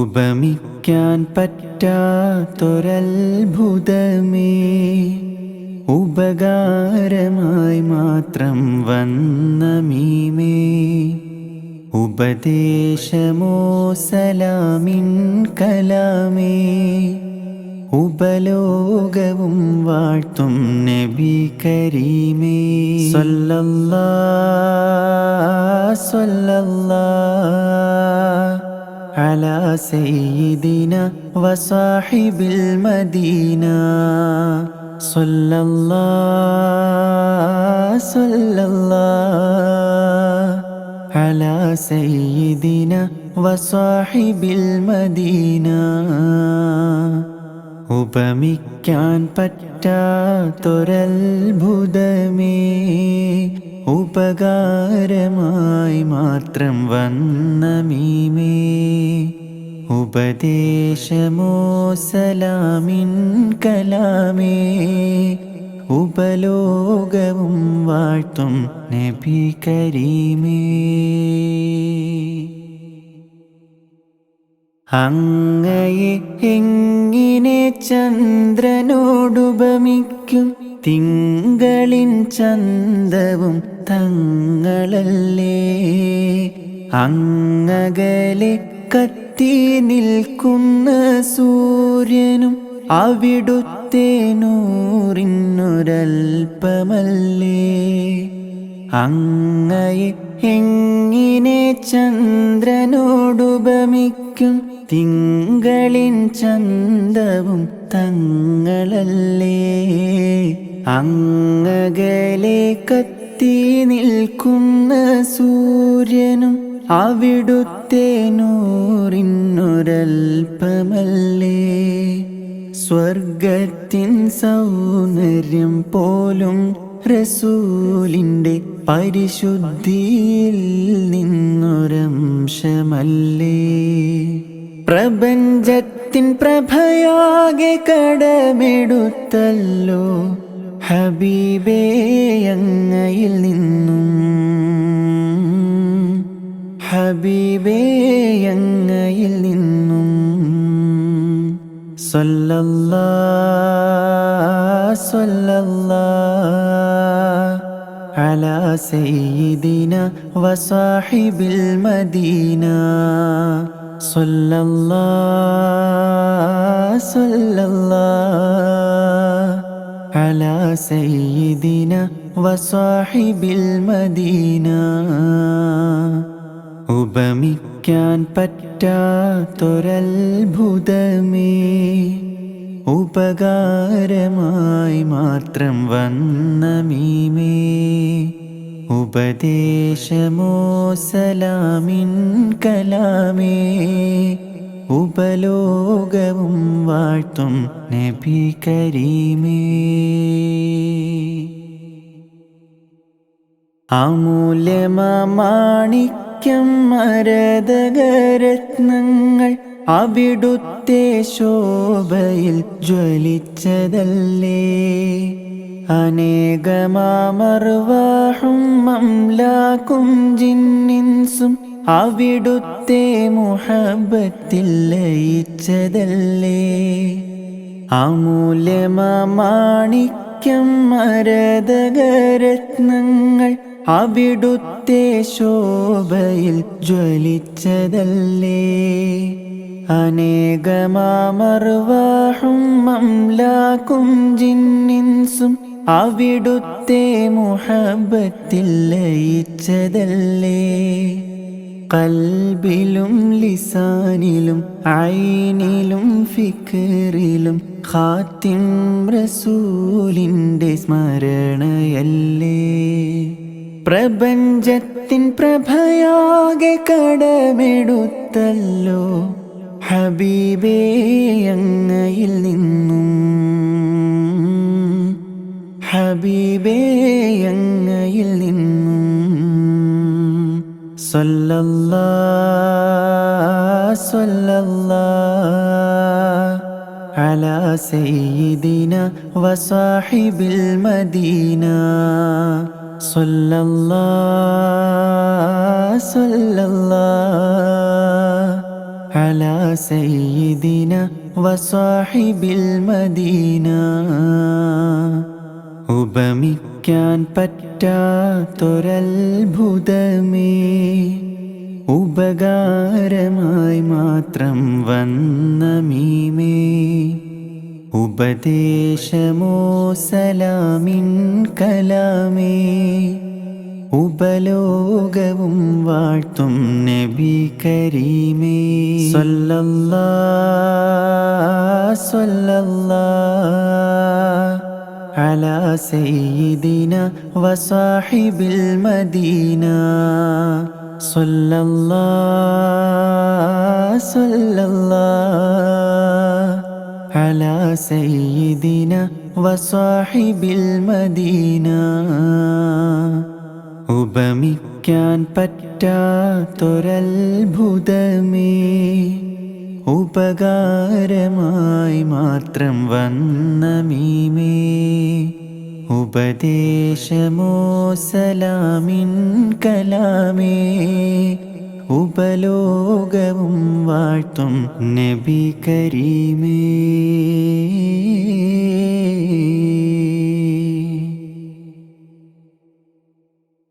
ഉപമിക്കാൻ പറ്റാത്തൊരത്ഭുതമേ. ഉപകാരമായി മാത്രം വന്ന മീമേ ഉപദേശമോ സലാമിൻ കലാമേ. ഉപലോകവും വാഴ്ത്തും നബി കരീമേ. സല്ലല്ലാ സല്ലല്ലാ. على سيدنا وصاحب المدينة صلى الله صلى الله على سيدنا وصاحب المدينة ഉപമിക്കാൻ പറ്റാത്തൊരത്ഭുതമേ ഉപകാരമായി മാത്രം വന്ന മീമേ ഉപദേശമോ സലാമിൻ കലാമേ? ഉപലോകവും വാഴ്ത്തും നബി കരീമേ. അങ്ങയെ എങ്ങിനെ ചന്ദ്രനോടുപമിക്കും തിങ്കളിൻ ചന്തവും തങ്ങളല്ലേ? അങ്ങകലെ കത്തി നിൽക്കുന്ന സൂര്യനും അവിടുത്തെ നൂറിനൊരൽപ്പമല്ലേ അങ്ങയെ എങ്ങിനെ ചന്ദ്രനോടുപമിക്കും തിങ്കളിൻ ചന്തവും തങ്ങളല്ലേ? അങ്ങകലെ കത്തി നിൽക്കുന്ന സൂര്യനും അവിടുത്തെ നൂറിനൊരൽപ്പമല്ലേ സ്വർഗത്തിൻ സൗന്ദര്യം പോലും റസൂലിന്റെ പരിശുദ്ധിയിൽ നിന്നൊരംശമല്ലേ? പ്രപഞ്ചത്തിൻ പ്രഭയാകെ കടമെടുത്തല്ലോ ഹബീബേ അങ്ങയിൽ നിന്നും صلى الله صلى الله على سيدنا وصاحب المدينة. صلى الله صلى الله على سيدنا وصاحب المدينة. ഉപമിക്കാൻ പറ്റാത്തൊരത്ഭുതമേ. ഉപകാരമായി മാത്രം വന്ന മീമേ ഉപദേശമോ സലാമിൻ കലാമേ. ഉപലോകവും വാഴ്ത്തും നബി കരീമേ. അമൂല്യമാണിക്യം മരതകരത്നങ്ങൾ അവിടുത്തെ ശോഭയിൽ ജ്വലിച്ചതല്ലേ? അനേകമാമർവാഹും മംലാക്കും ജിന്നിൻസും അവിടുത്തെ മുഹബത്തിൽ ലയിച്ചതല്ലേ? അമൂല്യമാണിക്യം മരതകരത്നങ്ങൾ അവിടുത്തെ ശോഭയിൽ ജ്വലിച്ചതല്ലേ? അനേകമാമർവാഹും മംലാക്കും ജിന്നിൻസും അവിടുത്തെ മുഹബത്തിൽ ലയിച്ചതല്ലേ? കൽബിലും ലിസാനിലും ഐനിലും ഫിക്കറിലും ഖാത്തിം റസൂലിന്റെ സ്മരണയല്ലേ? പ്രപഞ്ചത്തിൻ പ്രഭയാകെ കടമെടുത്തല്ലോ ഹബീബേ അങ്ങയിൽ നിന്നും ഹബീബേ അങ്ങയിൽ നിന്നും സല്ലല്ലാ സല്ലല്ലാ على سيدنا وصاحب المدينة صلى الله صلى الله على سيدنا وصاحب المدينة ഉപമിക്കാൻ പറ്റാത്തൊരത്ഭുതമേ ഉപകാരമായി മാത്രം വന്ന മീമേ ഉപദേശമോ സലാമിൻ കലാമേ? ഉപലോകവും വാഴ്ത്തും നബി കരീമേ. സല്ലല്ലാ സല്ലല്ലാ അലാ സയ്യിദിന വസാഹിബിൽ മദീന. സല്ലല്ലാ സല്ലല്ലാ على سيدنا وصاحب المدينة ഉപമിക്കാൻ പറ്റാത്തൊരത്ഭുതമേ ഉപകാരമായി മാത്രം വന്ന മീമേ ഉപദേശമോ സലാമിൻ കലാമേ ഉപലോകവും വാഴ്ത്തും നബി കരീമേ.